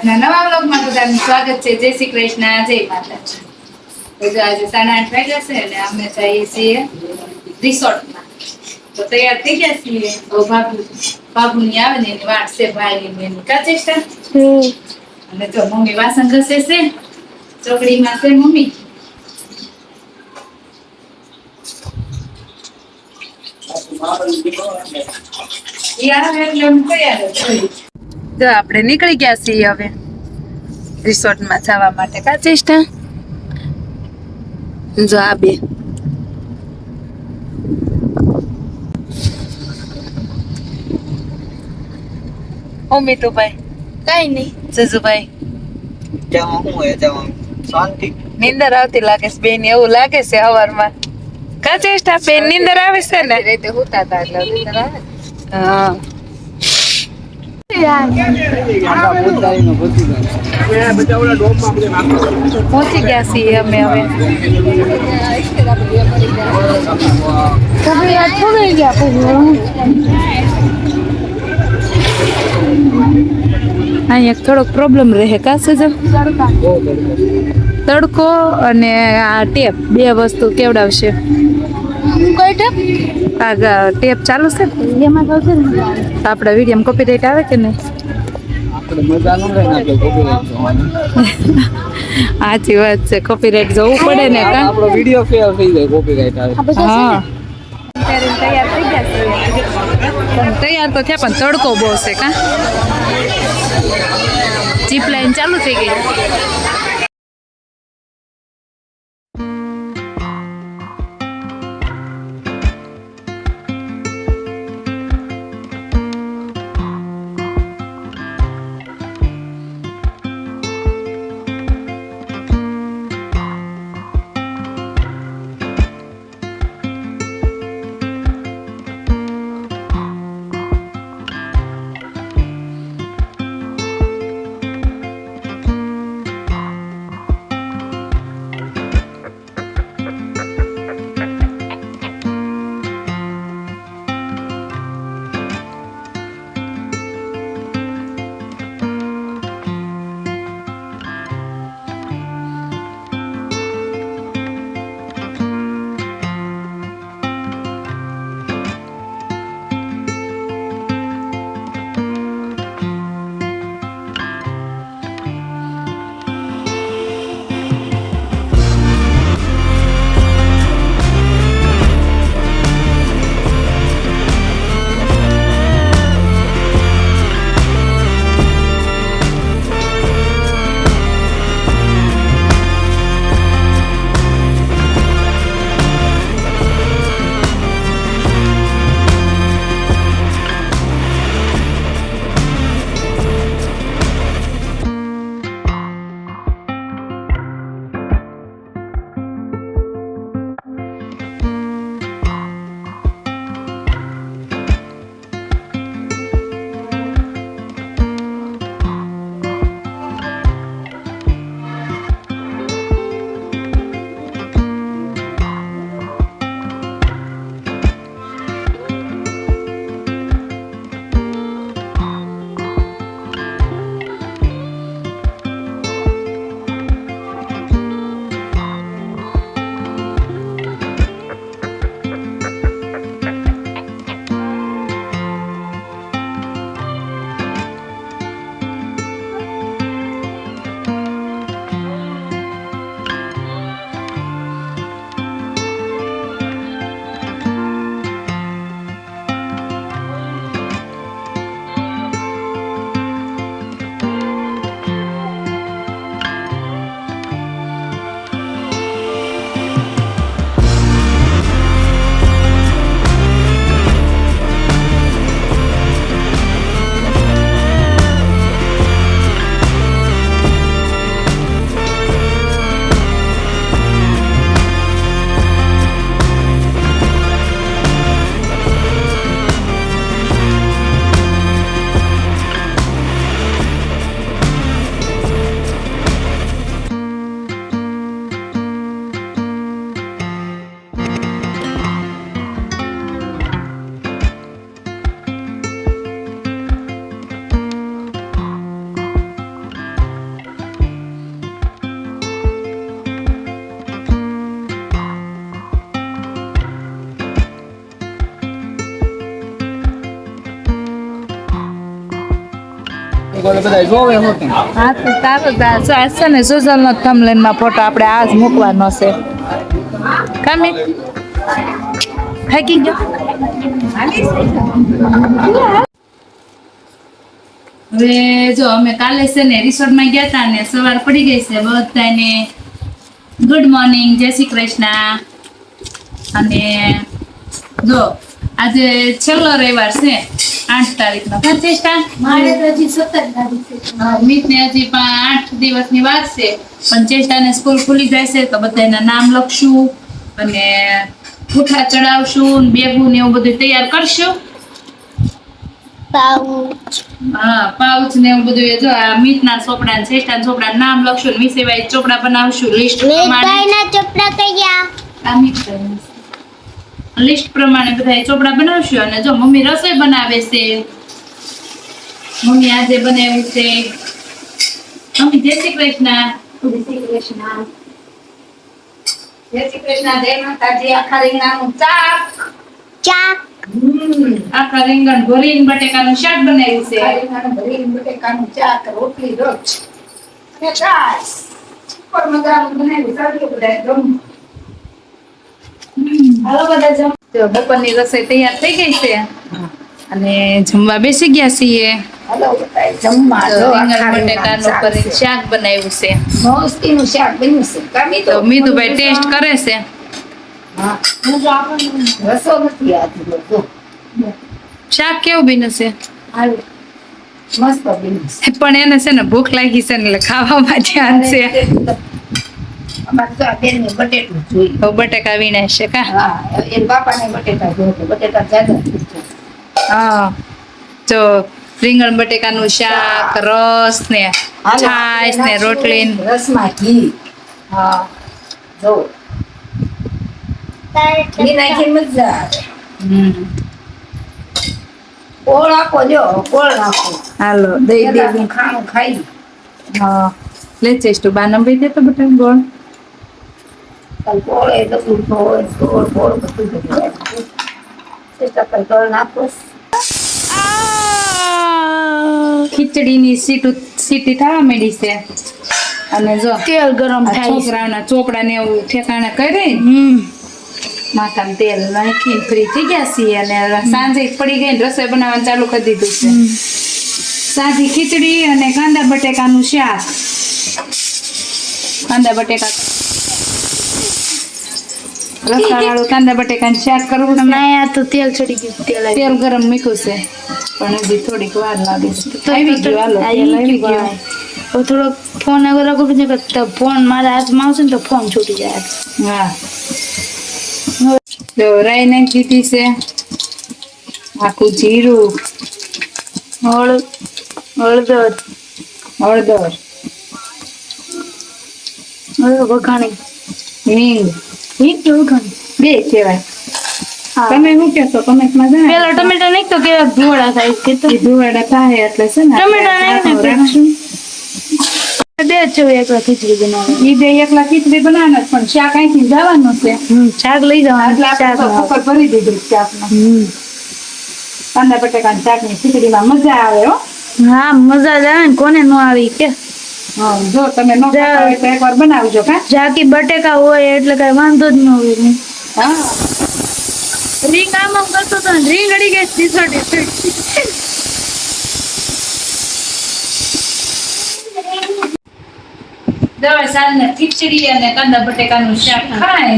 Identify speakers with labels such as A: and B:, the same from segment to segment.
A: આજના નવા બ્લોગમાં બધાનું સ્વાગત છે. જય શ્રી કૃષ્ણ. જય માતાજી. તો આજે સાડા આઠ વાગ્યા છે અને અમે જઈએ છીએ રિસોર્ટમાં. તો તૈયાર થઈ ગયા છીએ. તો બાબુ બાબુની આવે ને એની વાટ છે ભાઈની ને એની કાચેષ્ટા. અને જો મમ્મી વાસણ ઘસે છે ચોકડીમાં છે મમ્મી. આપણે નીકળી ગયા છીએ હવે. રિસોર્ટમાં જવા માટે. કા ચેષ્ટા જો આ બે. અમિતુભાઈ કઈ નહીં. જજુભાઈ.
B: ત્યાં હું એ ત્યાં શાંતિ.
A: નીંદર આવતી લાગે છે બેન એવું લાગે છે હવારમાં. કા ચેષ્ટા બેન નિંદર આવે છે ને?
C: રીતે હોતા હતા એટલે નીંદર આવે.
A: હા. પહોંચી ગયા છીએ અમે હવે. અહીંયા થોડોક પ્રોબ્લેમ રહે કાશે જ તડકો અને આ ટેપ, બે વસ્તુ કેવડાવશે? આ ગ- ટેપ ચાલુ છે? ને? તો આપણા વીડિયો કોપીરાઇટ આવે કે નહીં?
B: ન ને
A: સાચી વાત છે કોપીરાઇટ જવું પડે ને કા?
B: આપણો વીડિયો ફેલ થઈ જાય કોપીરાઈટ આવે.
A: હા તૈયાર થઈ ગયા છે પણ તૈયાર તો થયા પણ તડકો બહુ છે કા? જીપ લાઈન ચાલુ થઈ ગઈ. હવે જો અમે કાલે છે ને રિસોર્ટમાં ગયા હતા ને સવાર પડી ગઈ છે બધાને. ગુડ મોર્નિંગ જય શ્રી કૃષ્ણ. અને જો આજે છેલ્લો રવિવાર છે. આઠ તારીખનો. હા
D: મારે તો હજી સત્તર તારીખ
A: મિતને હજી પણ આઠ દિવસની વાત છે. પણ ચેષ્ટાને સ્કૂલ ખુલી જાય છે તો બધાના નામ લખશું અને પૂઠા ચડાવશું ને બેગું ને એવું બધું તૈયાર કરશું.
D: પાઉચ.
A: હા પાઉચ ને એવું બધું એ જો આ મિતના ચોપડા ને ચેષ્ટાના ચોપડા નામ લખશું ને વિશે ચોપડા બનાવશું લિસ્ટ પ્રમાણે.
D: ચોપડા કયા?
A: આ છે. લિસ્ટ પ્રમાણે બધા ચોપડા બનાવશું અને જો મમ્મી રસોઈ બનાવે છે મમ્મી આજે બનાવ્યું છે. મમ્મી જય શ્રી કૃષ્ણ.
D: જય શ્રી કૃષ્ણ.
A: જય શ્રી કૃષ્ણ જય માતાજી. આખા રીંગણાનું શાક
D: ચાક.
A: આખા રીંગણ ભરીને બટેકાનું શાક બનાવ્યું છે.
E: રીંગણ ભરીને બટેકાનું શાક, રોટલી રોજ. અને છાશ. મજાનું બનાવ્યું. બધા.
A: તો બપોરની રસોઈ તૈયાર થઈ ગઈ છે. અને જમવા બેસી ગયા છીએ.
E: શાક
A: બનાવ્યું છે.
E: શાક બન્યું છે.
A: તો મીતુભાઈ ટેસ્ટ કરે છે. શાક કેવું બન્યું છે. પણ એને છે ને ભૂખ લાગી છે ને એટલે ખાવામાં ધ્યાન છે.
E: અમારે તો આ બટેટું જોઈએ.
A: બટેકા વીણે છે કા?
E: હા એ બાપાને બટેટા જોઈએ બટેટા જ્યાદા
A: હા. જો રીંગણ બટેકાનું શાક રસ ને છાશ ને રોટલી
E: રસમાં ઘી. હા. જો. ઘી નાખી મજા આવે. કોળ આપો જો કોળ નાખો
A: હાલો દઈ દે
E: ખાણું ખાઈ
A: હા. લે ચેસ્ટો બા નંબર દે તો બટા ગોળ.
E: કાલ કોળ એ બધું હોય ગોળ ગોળ બધું બધું નાખું. ચેસ્ટા પર
A: ખીચડીની સીટું સીટી થવા માંડી છે અને જો
D: તેલ ગરમ
A: થાય છોકરાઓના ચોપડા ને એવું ઠેકાણે કરી માથામાં તેલ નાખીને ફ્રી થઈ ગયા છીએ અને સાંજે પડી ગઈ ને રસોઈ બનાવવાનું ચાલુ કરી દીધું છે સાદી ખીચડી અને કાંદા બટેકાનું શાક કાંદા બટેકા રસાવાળું કાંદા બટેકાનું શાક કરવું છે.
D: આ તો તેલ ચડી ગયું તેલ
A: તેલ ગરમ મીઠું છે. પણ હજી થોડીક વાર લાગે છે. આવી ગયું હાલો તેલ આવી
D: ગયું. હવે થોડો ફોન આગળ રાખો પછી ફોન મારા હાથમાં આવશે ને તો ફોન છૂટી જાય.
A: હા. તો રાઈ નાખી દીધી છે. આખું જીરું.
D: હળ હળદર.
A: હળદર.
D: હળદર વઘાણી.
A: હિંગ.
D: હિંગ કે વઘાણી
A: બે કહેવાય. તમે શું કહેશો? કમેન્ટમાં જણાવો.
D: પેલા ટમેટા નાખ તો કેવા ધુવાડા થાય કે તો.
A: ધુવાડા થાય એટલે છે ને
D: ટમેટા નાખી
A: રાખશું.
D: બે જ એકલા ખીચડી બનાવે
A: ઈ બે એકલા ખીચડી બનાવવાના પણ શાક અહીંથી જવાનું છે.
D: શાક લઈ જવાનું
A: એટલે આપણે કુકર ભરી દીધું છે શાકમાં
D: હમ.
A: કાંદા બટેકાની શાકની ખીચડીમાં મજા આવે હો.
D: હા મજા જ આવે ને કોને ન આવી કે.
A: જો તમે ન ખાતા હોય તો એકવાર બનાવજો કા
D: જાકી બટેકા હોય એટલે કઈ વાંધો જ ન હોય ને.
A: હા.
D: રી કામ આમ કરતો તો રીંગ અડી ગઈ
A: સાંજને ખીચડી અને કાંદા બટેકાનું શાક ખાય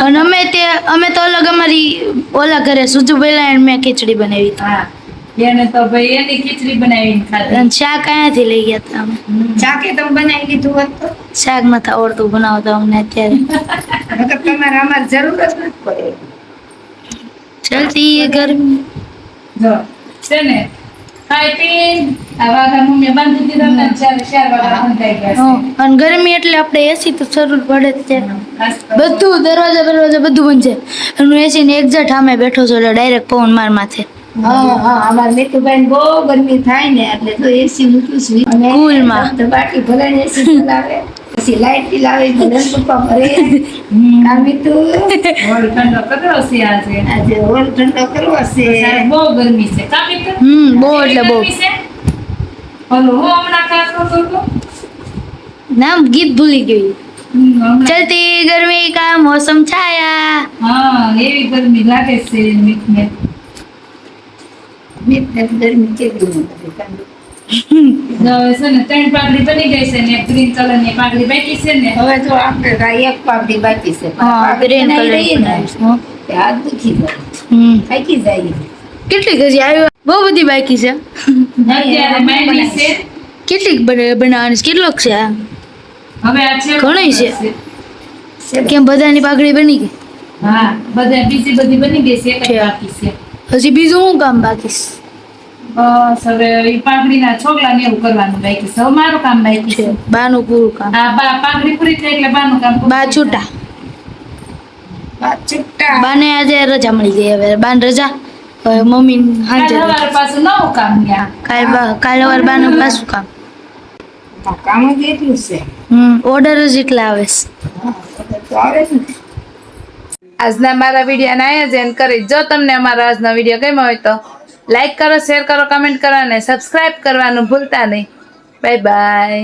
D: અને અમે તે અમે તો અલગ અમારી ઓલા ઘરે સુજુ બેલા મેં ખીચડી બનાવી હતી.
A: હા. એને તો ભાઈ એની ખીચડી બનાવીને ખાધી.
D: શાક અહીંયાથી લઈ ગયા હતા અમે.
E: ચાકે તમે બનાવી લીધું હોત તો?
D: શાક નથી આવડતું બનાવતા અમને અત્યારે.
E: નકર તમારે અમારે જરૂર જ નથી પડે.
D: ચાલતી એ ગરમી
A: જો છે ને ખાઈ પી આ વાઘા મમ્મી બાંધી દીધા ને ચાર ચાર વાઘા બંધાઈ ગયા
D: અને ગરમી એટલે આપણે એસી તો જરૂર પડે જ છે. બધું દરવાજા દરવાજા બધું બંધ છે. અને હું એસી ને એક્ઝેક્ટ સામે બેઠો છું એટલે ડાયરેક્ટ પવન માર માથે.
E: અમારે મીઠુભાઈ બહુ ગરમી થાય ને એટલે તો એસી મૂક્યું છે.
D: કુલમાં.
E: તો બાકી ભલે એસી ચલાવે. પછી લાઈટ બિલ આવે ભલે પપ્પા ભરે આ મીઠુ
A: હોળી ઠંડો કર્યો છે આજે?
E: આજે હોલ ઠંડો કરવો છે.
A: બહુ ગરમી છે. કાપી
D: હમ બહુ એટલે બહુ.
A: હલો હું હમણાં કાઢતો તો?
D: નામ ગીત ભૂલી ગઈ.
A: હમ,
D: ચલતી ગરમી કા મોસમ છાયા.
A: હા એવી ગરમી લાગે છે
E: ગરમી કેવી નથી ઠંડી.
A: હવે છે ને ત્રણ પાઘડી બની ગઈ છે ને ગ્રીન કલરની પાઘડી બાકી છે ને
E: હવે જો આપણે તો આ એક પાપડી બાકી છે પણ
D: હા
E: પાપડી
D: ગ્રીન
E: બનાવી
D: કલર
E: દઈએ ને,
D: હમ
E: તે હાથ દુખી જાય થાકી જાય
D: કેટલીક હજી આવ્યો બહુ બધી બાકી છે
A: અત્યારે માંડવી છે
D: કેટલીક બને- બનાવવાની છે? કેટલોક છે આ?
A: હવે આ છે
D: ઘણી છે. કેમ બધાની પાઘડી બની ગઈ
A: હા બધા બીજી બધી બની ગઈ છે એક જ
D: છે.
A: બાકી છે
D: હજી બીજું શું કામ બાકી છે?
A: બસ હવે ઈ પાઘડીના છોકલા ને એવું કરવાનું બાકી છે. મારું કામ બાકી
D: છે
A: છે.
D: બાનું પૂરું કામ.
A: હા બા પાઘડી પૂરી થઈ એટલે બાનું કામ
D: બા છૂટા. બાને આજે રજા મળી ગઈ હવે. બાન રજા? હવે મમ્મી. હાજર
A: કાલે પાછું નવું કામ ત્યાં
D: કાલ બા કાલ બાનું પાછું કામ.
E: કામ જ એટલું છે.
D: હમ ઓર્ડર જ એટલા આવે છે.
E: આવે જ
A: આજના મારા વિડીયોને અહીંયા જ એન્ડ કરી જો તમને અમારો આજનો વીડિયો ગમ્યો હોય તો લાઈક કરો શેર કરો કમેન્ટ કરો અને સબસ્ક્રાઈબ કરવાનું ભૂલતા નહીં. Bye bye